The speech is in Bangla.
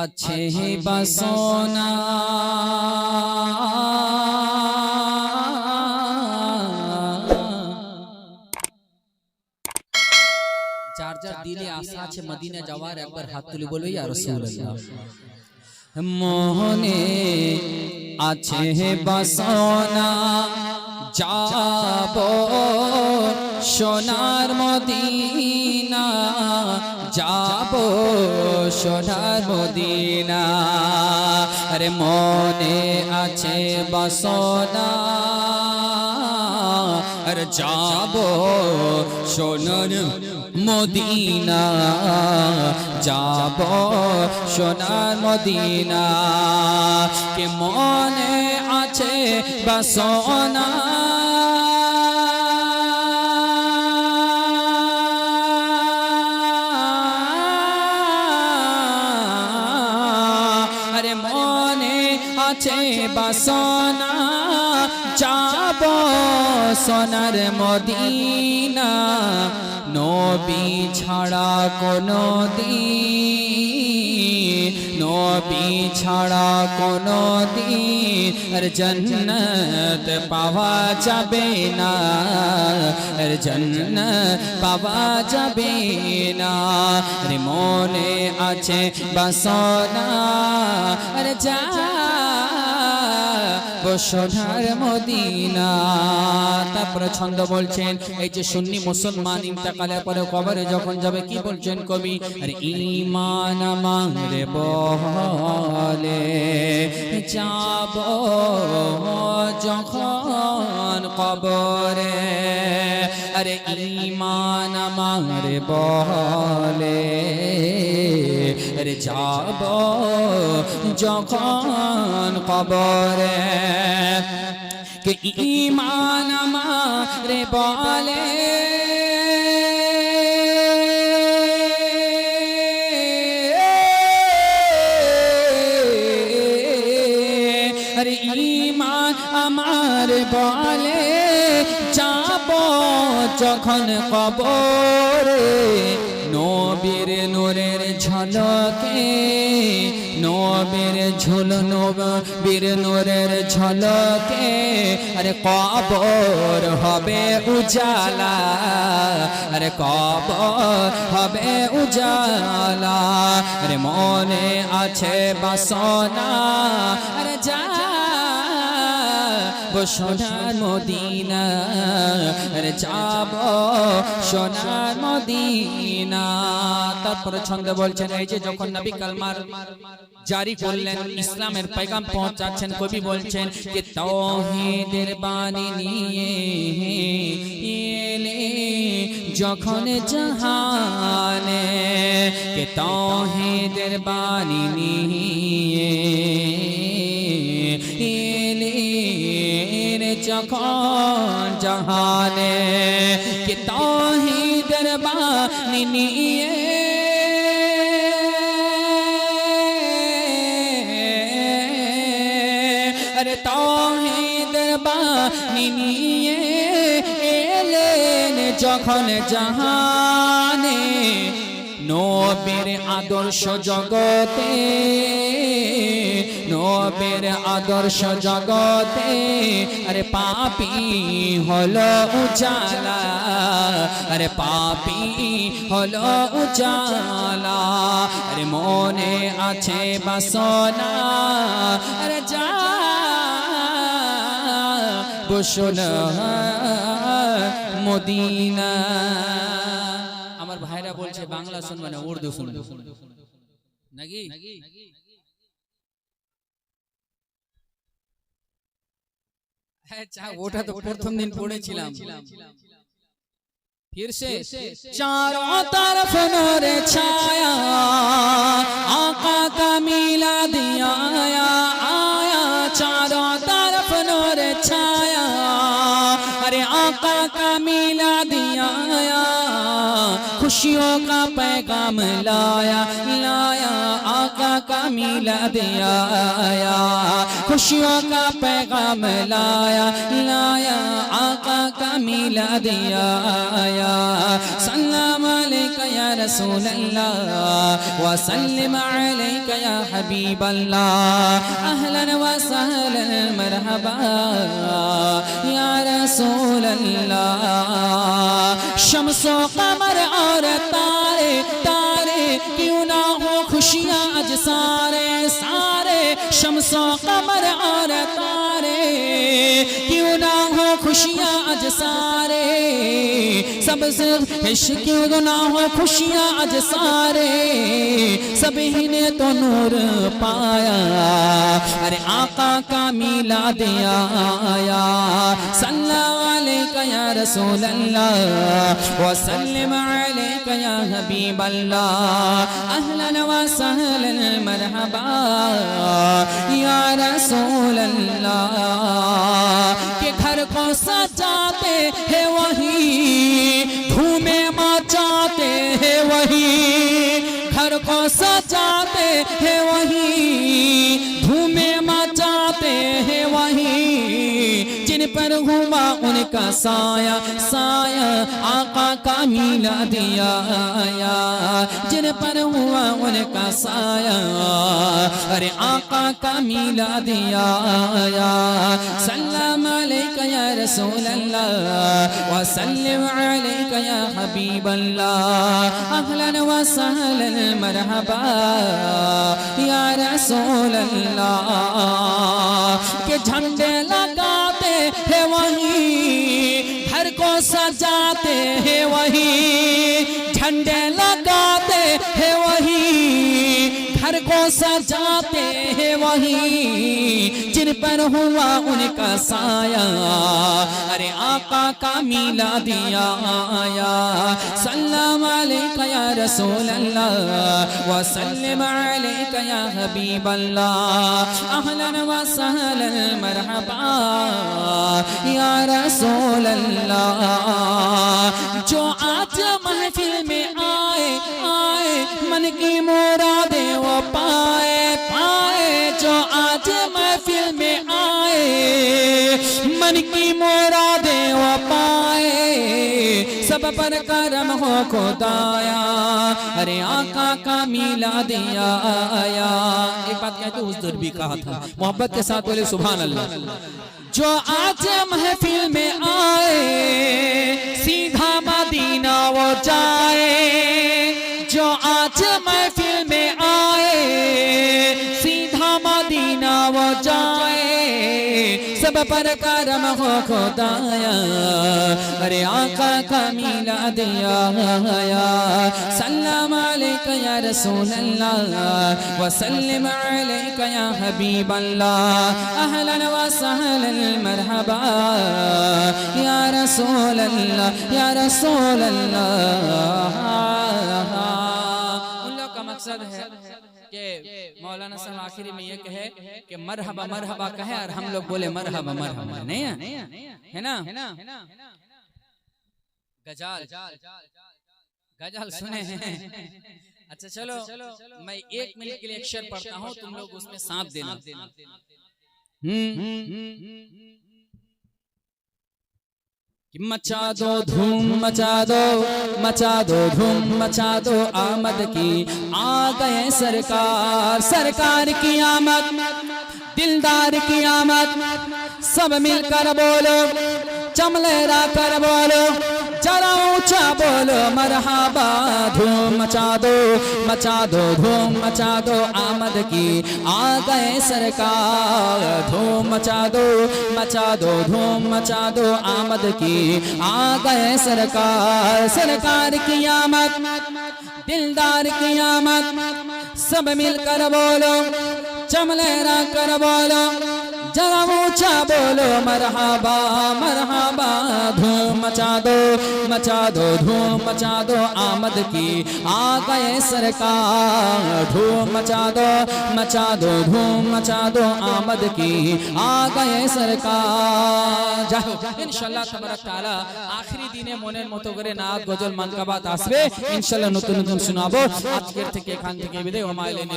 আছে বাসনা। যার যার দিলে আশা আছে মদিনা যাওয়ার একবার হাত তুলে বলবে ইয়া রাসূলুল্লাহ। মোহনে আছে বাসনা। যাব সোনার মদিনা। যাব সোনার মদিনা। আরে মনে আছে বাসনা। আর যাব সোনার মদিনা। যাব সোনার মদিনা। কে মনে আছে বাসনা? আছে বাসনা, যাব সোনার মদিনা। নবী ছাড়া কোনো দিন, নবী ছাড়া কোনো দিন জন্নত পাওয়া যাবে না। আর জন্নত পাওয়া যাবে না। রে মনে আছে বাসনা, আর যা সোনার মদিনা। তারপরে ছন্দ বলছেন, এই যে সুন্নি মুসলমান ইন্তাকালের পরে কবরে যখন যাবে, কি বলছেন কবি? আরে ইমান মাংরে বহলে যাব যখন কবরে। আরে ইমান মাংরে বহলে রে যাব যখন কবরে। কে ইমান আমারে বলে? আমার বলে? যাব যখন কবরে। নবীর নূরের ঝলকে, নবীর ঝুল নবীর নূরের ঝলকে, আরে কবর হবে উজালা, আরে কবর হবে উজালা, আরে মনে আছে বাসনা, আরে যা সোনার মদিনা যাব সোনার মদিনা। তারপরে ছন্দ বলছেন, এই যে যখন নবী কালমার জারি করলেন, ইসলামের পেগাম পৌঁছাচ্ছেন, কবি বলছেন যে তহিদের বাণী নিয়ে এলে যখন জাহানে কে তাওহীদের বাণী নিয়ে যখন জাহানে কে তাহিদের বাণী নিয়ে আরে তাহিদের বাণী নিয়ে এলেন যখন জাহানে নবীর আদর্শ জগতে, নবীর আদর্শ জগতে, আরে পাপি হলো উজালা, আরে পাপি হলো উজালা, আরে মনে আছে বাসনা, আরে যা বসুন, মদিনা। ভাইরা বলছে বাংলা শুনবে না উর্দু শুনবে নাকি হ্যাঁ চা ওটা তো প্রথম দিন পড়েছিলাম फिर से चारों तरफ नूर छाया आका का मिला दिया आया आया चारों तरफ नूर छाया अरे आका का मिला दिया आया खुशियों का पैगाम लाया लाया आका आका का मिलाद आया खुशियों का पैगाम लाया लाया आका का मिलाद आया सलाम अलैका या रसूल अल्लाह व सल्लम अलैका या हबीब अल्लाह अहलन व सहलन मरहबा या रसूल अल्लाह शम्सो कमर और तारे तारे क्यों ना हो खुशियां आज सारे सारे शम्सो कमर और तारे क्यों ना हो खुशियाँ आज सारे। सबसे इश्क क्यों ना हो खुशियाँ आज सारे। सभी ने तो नूर पाया। अरे आका का मिला दिया आया। या रसूल अल्लाह व सल्लम अलैका या हबीब अल्लाह अहलन व सहलन मरहबा। या रसूल अल्लाह हुआ उनका साया साया आका का मिला दिया जिन पर हुआ उनका साया अरे आका का मिला दिया आया सल्लम अलैका व सल्लम अलैका या हबीब अल्लाह अहलन व सहलन मरहबा या रसूल के झंडे सजाते हैं वही झंडे लगाते हैं वही, घर को सजाते हैं वही, जिन पर हुआ उनका साया। अरे आका का मिला दिया आया। सल्लम या रसूल अल्लाह व सल्लम या हबीब अल्लाह अहलन व सहलन मरहबा, या रसूल अल्लाह जो आज महफिल में मन की मुरादे वो पाए पाए जो आज महफिल में आए। मन की मुरादे वो पाए, सब पर करम हो खुदाया। अरे आका का मिला दिया आया। एक बात कहते उस दूर भी कहा था, मोहब्बत के साथ बोले, सुभान अल्लाह। जो आज महफिल में पर करम हो खुदाया अरे आका का मिला दिया सल्लम अलैका या रसूल अल्लाह व सल्लम अलैका या हबीब अल्लाह अहलन व सहलन मरहबा या रसूल अल्लाह या रसूल अल्लाह उन लोग का मकसद है कि मौलाना साहब आखिरी में ये कहे कि मरहबा मरहबा कहे और हम लोग बोले मरहबा मरहबा। नहीं है? है ना? गजाल। गजाल सुने हैं। अच्छा चलो मैं एक मिनट के लिए एक शेर पढ़ता हूँ तुम लोग उसमें साथ देना। हम्म। कि मचा दो धूम मचा दो मचा दो धूम मचा दो आमद की आ गए सरकार सरकार की आमद, दिलदार की आमद, सब मिलकर बोलो। चमलेरा कर बोलो, जरा ऊँचा बोलो, मरहबा धूम मचा दो मचा दो, धूम मचा दो, आमद की आ गए सरकार। धूम मचा दो मचा दो, धूम मचा दो, आमद की आ गए सरकार। सरकार की आमद, दिलदार की आमद, सब मिलकर बोलो, चमलेरा कर बोलो जरा ऊंचा बोलो मरहबा मरहबा धूम मचा दो मचा दो धूम मचा दो आमद की आ गए सरकार धूम मचा दो मचा दो धूम मचा दो आमद की आ गए सरकार যাই হোক ইনশাআল্লাহ তাবারাক তাআলা আখেরি দিনে মনের মতো করে নাত গজল মানকাবাত আসবে ইনশাআল্লাহ নতুন নতুন শোনাবো আজকের থেকে এখান থেকে বিদায় ওমাইলিন